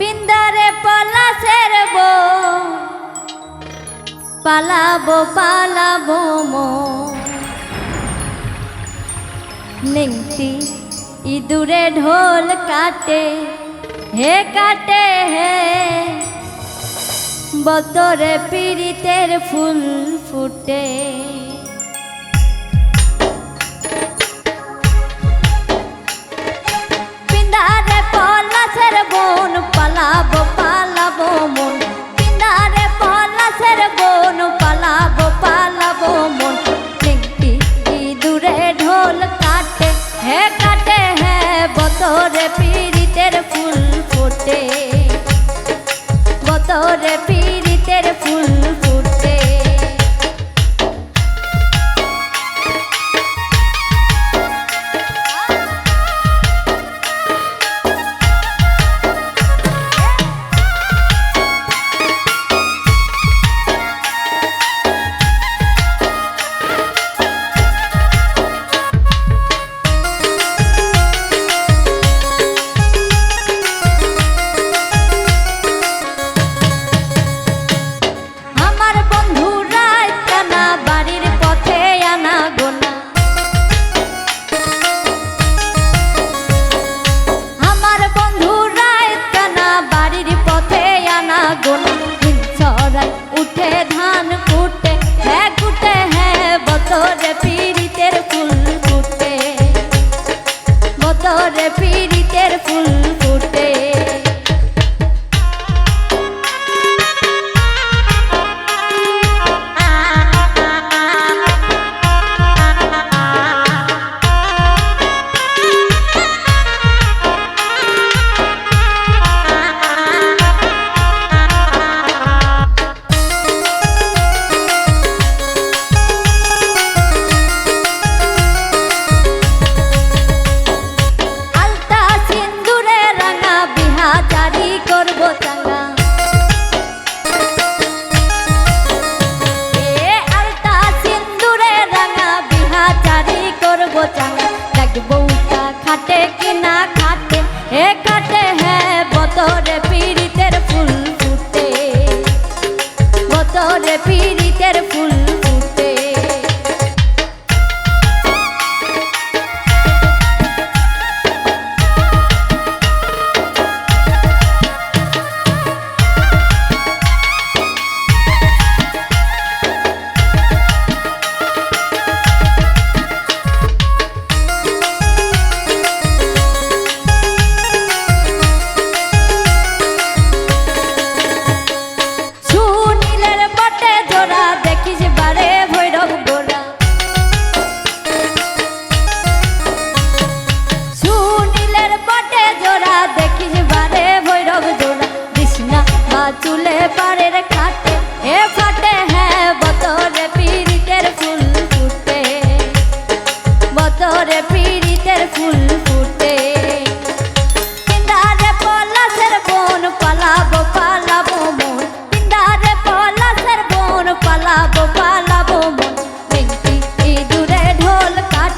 পিন্দারে পালাসের বউ। পালাবো পালাবো মো। নিংতি ইঁদুরে ঢোল কাটে, হে কাটে হে। বতরে পিড়িতের ফুল ফুটে। না খাতে এ খাতে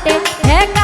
হাতে একা